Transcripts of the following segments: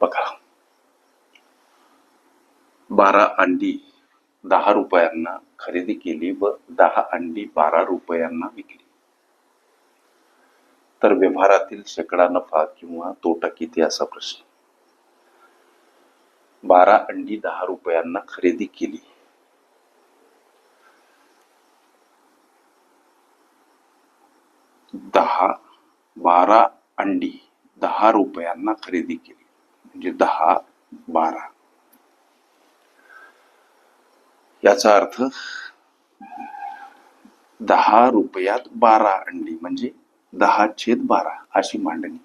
बघा. बारा अंडी दहा रुपयांना खरेदी केली व दहा अंडी बारा रुपयांना विकली. तर व्यवहारातील शेकडा नफा किंवा तोटा किती असा प्रश्न. बारा अंडी दहा रुपयांना खरेदी केली. दहा बारा अंडी दहा रुपयांना खरेदी केली. म्हणजे दहा बारा. याचा अर्थ दहा रुपयात बारा अंडी म्हणजे दहा छेद बारा अशी मांडणी.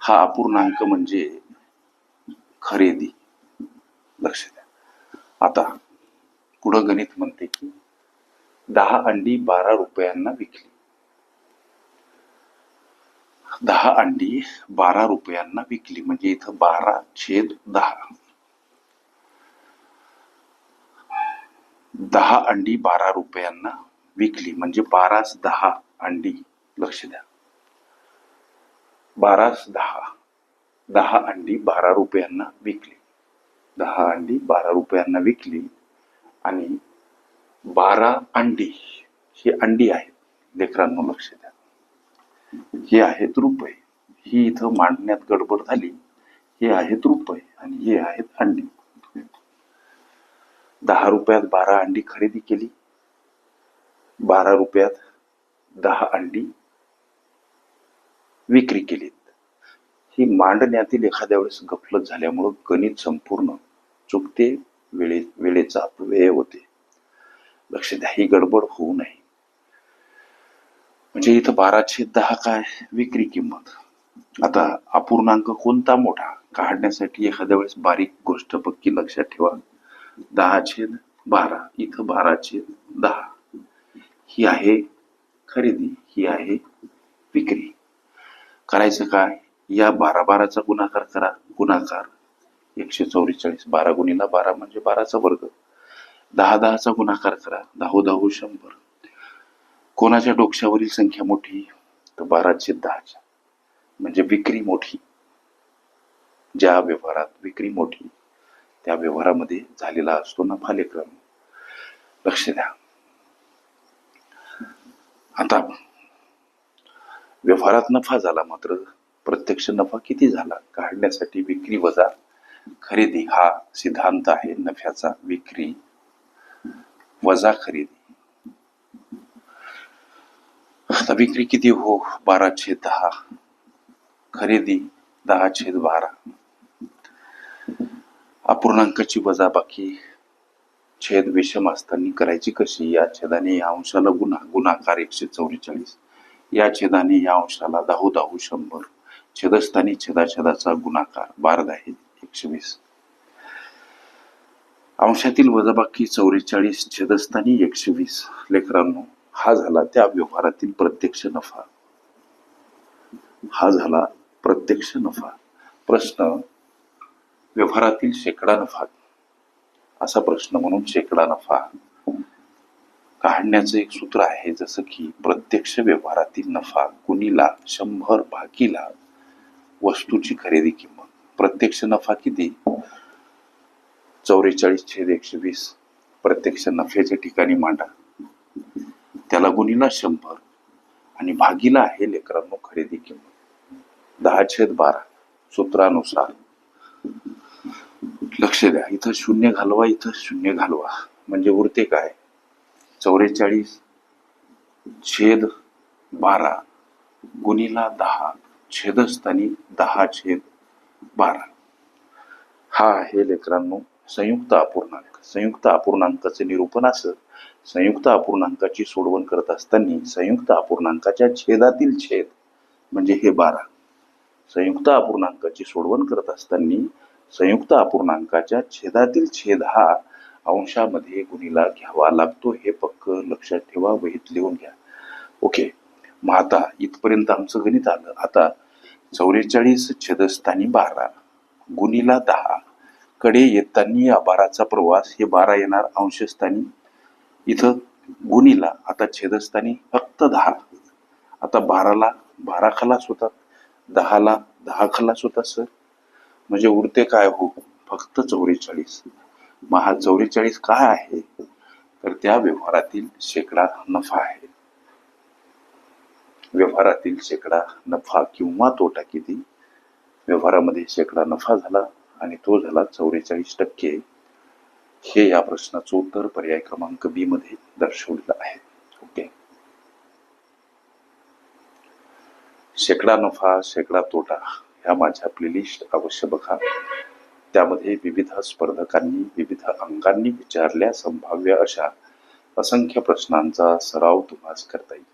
हा अपूर्णांक म्हणजे खरेदी. लक्ष द्या. आता पुढं गणित म्हणते की दहा अंडी बारा रुपयांना विकली. दहा अंडी बारा रुपयांना विकली. म्हणजे इथं बारा छेद दहा. दहा अंडी बारा रुपयांना विकली. म्हणजे बाराच दहा अंडी. लक्ष द्या. बाराच दहा. दहा अंडी बारा रुपयांना विकली. दहा अंडी बारा रुपयांना विकली. आणि बारा अंडी ही अंडी आहेत. लेकरांना लक्ष द्या. हे आहेत रुपये. ही इथं मांडण्यात गडबड झाली. हे आहेत रुपये आणि हे आहेत अंडी. दहा रुपयात बारा अंडी खरेदी केली. बारा रुपयात दहा अंडी विक्री केलीत. ही मांडण्यातील एखाद्या वेळेस गफलत झाल्यामुळं गणित संपूर्ण चुकते वेळे वेळेचा अपव्यय होते. लक्ष द्या ही गडबड होऊ नये. म्हणजे इथं बाराशे दहा काय विक्री किंमत. आता अपूर्णांक कोणता मोठा? काढण्यासाठी एखाद्या वेळेस बारीक गोष्ट पक्की लक्षात ठेवा. दहा छेद बारा. इथं बारा छेद दहा. ही आहे खरेदी. ही आहे विक्री. करायचं काय? या बारा बाराचा गुणाकार करा. गुणाकार एकशे चौवेचाळीस. बारा गुणीला बारा म्हणजे बाराचा वर्ग. दहा दहाचा गुणाकार करा. दहा दहा शंभर. कोणाच्या डोक्यावरील संख्या मोठी तर बाराशे दहाच्या. म्हणजे विक्री मोठी. ज्या व्यवहारात विक्री मोठी त्या व्यवहारामध्ये झालेला असतो नफा लेक्रम लक्ष द्या. आता व्यवहारात नफा झाला मात्र प्रत्यक्ष नफा किती झाला? काढण्यासाठी विक्री वजा खरेदी हा सिद्धांत आहे नफ्याचा. विक्री वजा खरेदी. आता विक्री किती हो? बारा छेद दहा. खरेदी दहा छेद बारा. अपूर्णांकाची वजा बाकी छेद विषम असताना करायची कशी? या छेदाने या अंशाला गुन्हा गुणाकार एकशे चौवेचाळीस. या छेदाने या अंशाला दाहू दाहू शंभर. छेदस्थानी छेदाछेदाचा गुणाकार बारा दहा एकशे वीस. अंशातील वजाबाकी चौवेचाळीस छेदस्थानी एकशे वीस. लेकरांनो हा झाला त्या व्यवहारातील प्रत्यक्ष नफा. हा झाला प्रत्यक्ष नफा. प्रश्न व्यवहारातील शेकडा नफा. असा प्रश्न म्हणून शेकडा नफा काढण्याचं एक सूत्र आहे जसं की प्रत्यक्ष व्यवहारातील नफा कुणीला शंभर भागीला वस्तूची खरेदी किंमत. प्रत्यक्ष नफा किती? चौवेचाळीस छेद एकशे वीस. प्रत्यक्ष नफ्याच्या ठिकाणी मांडा. त्याला गुणीला शंभर. आणि भागीला आहे लेकरांनो खरेदी किंमत. दहा छेद बारा सूत्रानुसार. लक्ष द्या इथं शून्य घालवा इथं शून्य घालवा. म्हणजे उरते काय? चौवेचाळीस छेद बारा गुणीला दहा छेदस्थानी दहा छेद बारा. हा आहे लेकरांनो संयुक्त अपूर्णांक. संयुक्त अपूर्णांकाचे निरूपण असं संयुक्त अपूर्णांकाची सोडवण करत असताना संयुक्त अपूर्णांकाच्या छेदातील छेद म्हणजे हे बारा. संयुक्त अपूर्णांकाची सोडवण करत असताना संयुक्त अपूर्णांकाच्या छेदातील छेद हा अंशामध्ये गुणीला घ्यावा लागतो. हे पक्क लक्षात ठेवा वहीत लिहून घ्या. ओके. मग आता इथपर्यंत आमचं गणित आलं. आता चौवेचाळीस छेदस्थानी बारा गुणीला दहा. कडे येताना या बाराचा प्रवास हे बारा येणार अंशस्थानी इथं गुणीला आता छेदस्थानी फक्त दहा. आता बाराला बारा खलास होतात दहाला दहा खलास होतात सर. म्हणजे उरते काय हो? फक्त चौवेचाळीस. मग हा चौवेचाळीस काय आहे? तर त्या व्यवहारातील शेकडा नफा आहे. व्यवहारातील शेकडा नफा किंवा तोटा किती? व्यवहारामध्ये शेकडा नफा झाला आणि तो झाला चौवेचाळीस टक्के. हे या प्रश्नाचं उत्तर पर्याय क्रमांक बी मध्ये दर्शवलेलं आहे. ओके शेकडा नफा शेकडा तोटा ह्या माझ्या प्लेलिस्ट अवश्य बघा. त्यामध्ये विविध स्पर्धकांनी विविध अंगांनी विचारल्या संभाव्य अशा असंख्य प्रश्नांचा सराव तुम्हाला करता येईल.